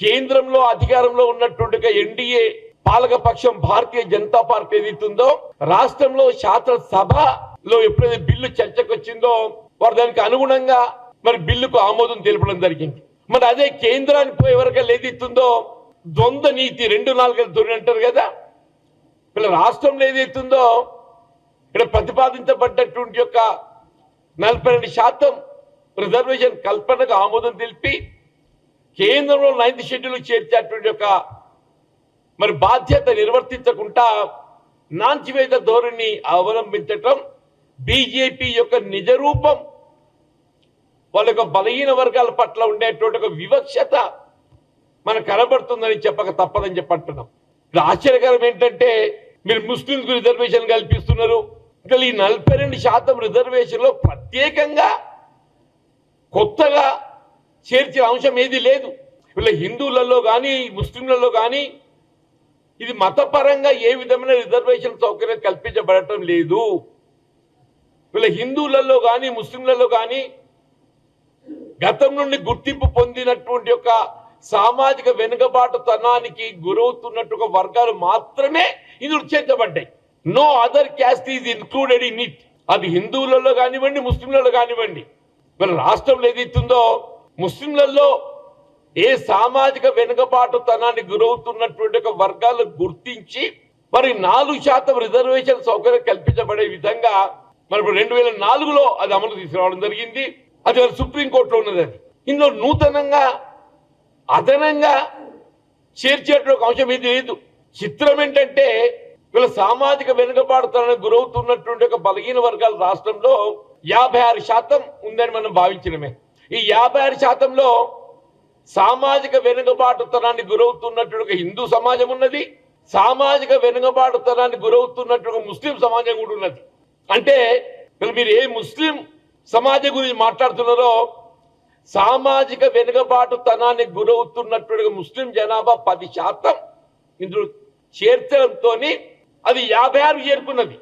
కేంద్రంలో అధికారంలో ఉన్నటువంటి ఎన్డీఏ పాలక పక్షం భారతీయ జనతా పార్టీ ఏదైతుందో రాష్ట్రంలో శాసనసభలో ఎప్పుడైతే బిల్లు చర్చకు వచ్చిందో వారు దానికి అనుగుణంగా మరి బిల్లుకు ఆమోదం తెలపడం జరిగింది. మరి అదే కేంద్రానికి పోయే వరకు ఏదైతుందో ద్వంద్వ నీతి రెండు నాలుగైదు ధోరణి అంటారు కదా. ఇలా రాష్ట్రంలో ఏదైతుందో ఇక్కడ ప్రతిపాదించబడ్డటువంటి యొక్క నలభై రెండు శాతం రిజర్వేషన్ కల్పనకు ఆమోదం తెలిపి కేంద్రంలో నైన్త్ షెడ్యూల్ చేర్చేటువంటి యొక్క మరి బాధ్యత నిర్వర్తించకుండా నాంచివేత ధోరణి అవలంబించటం బీజేపీ యొక్క నిజ రూపం వాళ్ళ యొక్క బలహీన వర్గాల పట్ల ఉండేటువంటి ఒక వివక్షత మనకు కనబడుతుందని చెప్పక తప్పదని చెప్పంటున్నాం ఇక్కడ ఆశ్చర్యకరం ఏంటంటే మీరు ముస్లింకు రిజర్వేషన్ కల్పిస్తున్నారు. ఇక్కడ ఈ నలభై రెండు శాతం రిజర్వేషన్లో ప్రత్యేకంగా కొత్తగా చేర్చిన అంశం ఏది లేదు. వీళ్ళ హిందువులలో కానీ ముస్లింలలో కానీ ఇది మతపరంగా ఏ విధమైన రిజర్వేషన్ సౌకర్యం కల్పించబడటం లేదు. వీళ్ళ హిందువులలో కానీ ముస్లింలలో కానీ గతం నుండి గుర్తింపు పొందినటువంటి యొక్క సామాజిక వెనుకబాటుతనానికి గురవుతున్నట్టు వర్గాలు మాత్రమే ఇందులో చేర్చబడ్డాయి. No other caste is included in it అది హిందువులలో కానివ్వండి ముస్లింలలో కానివ్వండి. మరి రాష్ట్రంలో ఏదైతుందో ముస్లింలలో ఏ సామాజిక వెనుకబాటుతనానికి గురవుతున్నటువంటి ఒక వర్గాలు గుర్తించి మరి నాలుగు శాతం రిజర్వేషన్ సౌకర్యం కల్పించబడే విధంగా మరి ఇప్పుడు రెండు వేల నాలుగులో అది అమలు తీసుకురావడం జరిగింది. అది సుప్రీంకోర్టులో ఉన్నది అది. ఇందులో నూతనంగా అదనంగా చేర్చేటువంటి ఒక అంశం ఇది లేదు. చిత్రం ఏంటంటే వీళ్ళ సామాజిక వెనుకబాటుతనానికి గురవుతున్నటువంటి ఒక బలహీన వర్గాల రాష్ట్రంలో యాభై ఆరు శాతం ఉందని మనం భావించడమే ఈ యాభై ఆరు శాతంలో సామాజిక వెనుకబాటుతనాన్ని గురవుతున్నట్టు ఒక హిందూ సమాజం ఉన్నది సామాజిక వెనుకబాటుతనాన్ని గురవుతున్నట్టు ఒక ముస్లిం సమాజం కూడా ఉన్నది. అంటే మీరు ఏ ముస్లిం సమాజం గురించి మాట్లాడుతున్నారో సామాజిక వెనుకబాటుతనాన్ని గురవుతున్నట్టు ముస్లిం జనాభా పది శాతం ఇందులో చేర్చడంతో అది యాభై ఆరు చేరుకున్నది